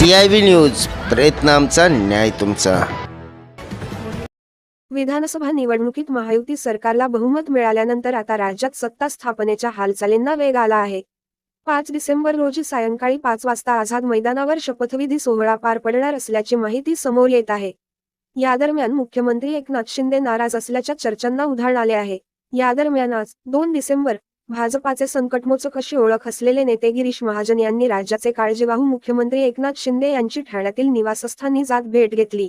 C I V news प्रयत्न आमचा न्याय तुमचा. विधानसभा निवडणुकीत महायुती सरकारला बहुमत मिळाल्यानंतर आता राज्यात सत्ता स्थापनेच्या हालचालींना वेग आला आहे. पाच डिसेंबर रोजी सायंकाळी पाच वाजता आझाद मैदानावर शपथविधी सोहळा पार पडणार असल्याची माहिती समोर येत आहे. या दरम्यान मुख्यमंत्री एकनाथ शिंदे नाराज असल्याच्या चर्चांना उधाण आले आहे. या दरम्यान आज दोन डिसेंबर भाजपाचे संकटमोचक अशी ओळख असलेले नेते गिरीश महाजन यांनी राज्याचे काळजीवाहू मुख्यमंत्री एकनाथ शिंदे यांची ठाण्यातील निवासस्थानी जात भेट घेतली.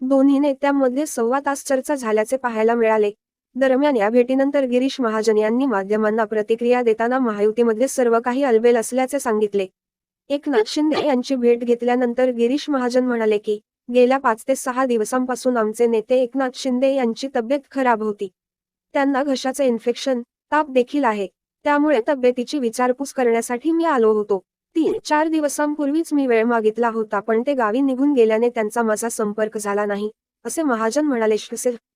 दोन्ही नेत्यांमध्ये सव्वा तास चर्चा झाल्याचे पाहायला मिळाले. दरम्यान या भेटीनंतर गिरीश महाजन यांनी माध्यमांना प्रतिक्रिया देताना महायुतीमध्ये सर्व काही अलबेल असल्याचे सांगितले. एकनाथ शिंदे यांची भेट घेतल्यानंतर गिरीश महाजन म्हणाले की गेल्या पाच ते सहा दिवसांपासून आमचे नेते एकनाथ शिंदे यांची तब्येत खराब होती. त्यांना घशाचे इन्फेक्शन ताप देखील आहे. त्यामुळे तब्येतीची विचारपूस करण्यासाठी मी आलो होतो. तीन चार दिवसांपूर्वीच मी वेळ मागितला होता पण ते गावी निघून गेल्याने त्यांचा माझा संपर्क झाला नाही असे महाजन म्हणाले.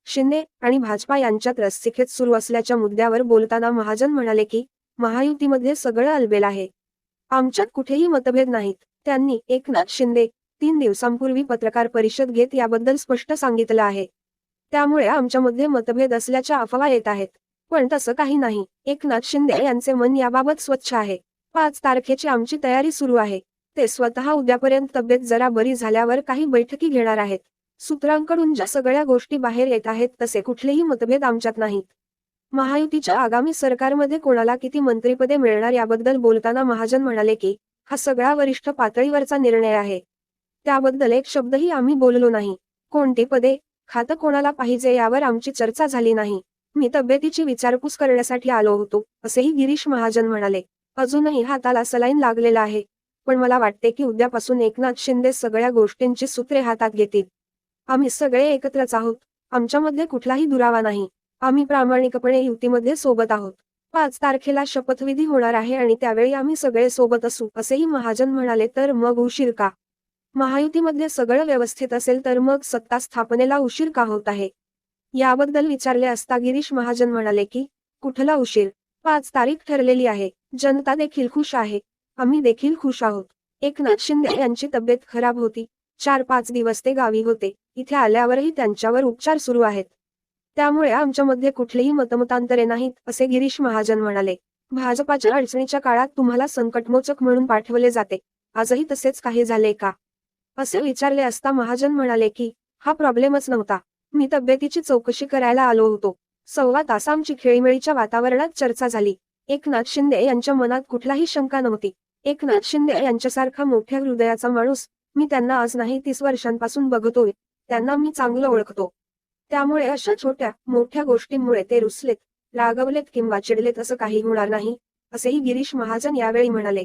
शिंदे आणि भाजपा यांच्यात रस्सिखेच सुरू असल्याच्या मुद्द्यावर बोलताना महाजन म्हणाले की महायुतीमध्ये सगळं अलबेल आहे. आमच्यात कुठेही मतभेद नाहीत. त्यांनी एकनाथ शिंदे तीन दिवसांपूर्वी पत्रकार परिषद घेत याबद्दल स्पष्ट सांगितलं आहे. त्यामुळे आमच्यामध्ये मतभेद असल्याच्या अफवा येत आहेत. पण तसं काही नाही. एकनाथ शिंदे यांचे मन याबाबत स्वच्छ आहे. पाच तारखेची आमची तयारी सुरू आहे. ते स्वतः उद्यापर्यंत तब्येत जरा बरी झाल्यावर काही बैठकी घेणार आहेत. सूत्रांकडून ज्या सगळ्या गोष्टी बाहेर येत आहेत तसे कुठलेही मतभेद आमच्यात नाहीत. महायुतीच्या आगामी सरकारमध्ये कोणाला किती मंत्रिपदे मिळणार याबद्दल बोलताना महाजन म्हणाले की हा सगळा वरिष्ठ पातळीवरचा निर्णय आहे. त्याबद्दल एक शब्दही आम्ही बोललो नाही. कोणती पदे? खातं कोणाला पाहिजे यावर आमची चर्चा झाली नाही. मी तब्येतीची विचारपूस करण्यासाठी आलो होतो असेही गिरीश महाजन म्हणाले. अजूनही हाताला सलाईन लागलेला आहे पण मला वाटते की उद्यापासून एकनाथ शिंदे सगळ्या गोष्टींची सूत्रे हातात घेतील. आम्ही सगळे एकत्रच आहोत आमच्यामध्ये कुठलाही दुरावा नाही आम्ही प्रामाणिकपणे युतीमध्ये सोबत आहोत. पाच तारखेला शपथविधी होणार आहे आणि त्यावेळी आम्ही सगळे सोबत असू असेही महाजन म्हणाले तर मग उशीर का? महायुतीमध्ये सगळं व्यवस्थित असेल तर मग सत्ता स्थापनेला उशीर का होत आहे? याबद्दल विचारले असता गिरीश महाजन म्हणाले की कुठला उशीर? पाच तारीख ठरलेली आहे. जनता देखील खुश आहे. आम्ही देखील खुश आहोत. एकनाथ शिंदे यांची तब्येत खराब होती. चार पाच दिवस ते गावी होते. इथे आल्यावरही त्यांच्यावर उपचार सुरू आहेत. त्यामुळे आमच्यामध्ये कुठलीही मतमतांतरे नाहीत असे गिरीश महाजन म्हणाले. भाजपाच्या अडचणीच्या काळात तुम्हाला संकटमोचक म्हणून पाठवले जाते. आजही तसेच काही झाले का? असे विचारले असता महाजन म्हणाले की हा प्रॉब्लेमच नव्हता. मी तब्येतीची चौकशी करायला आलो होतो. सव्वा आसामची खेळीमेळीच्या वातावरणात चर्चा झाली. एकनाथ शिंदे यांच्या मनात कुठलाही शंका नव्हती. एकनाथ शिंदे यांच्यासारखा मोठ्या हृदयाचा माणूस मी त्यांना आज नाही तीस वर्षांपासून बघतोय. त्यांना मी चांगलं ओळखतो. त्यामुळे अशा छोट्या मोठ्या गोष्टींमुळे ते रुसलेत रागवलेत किंवा चिडलेत असं काही होणार नाही असेही गिरीश महाजन यावेळी म्हणाले.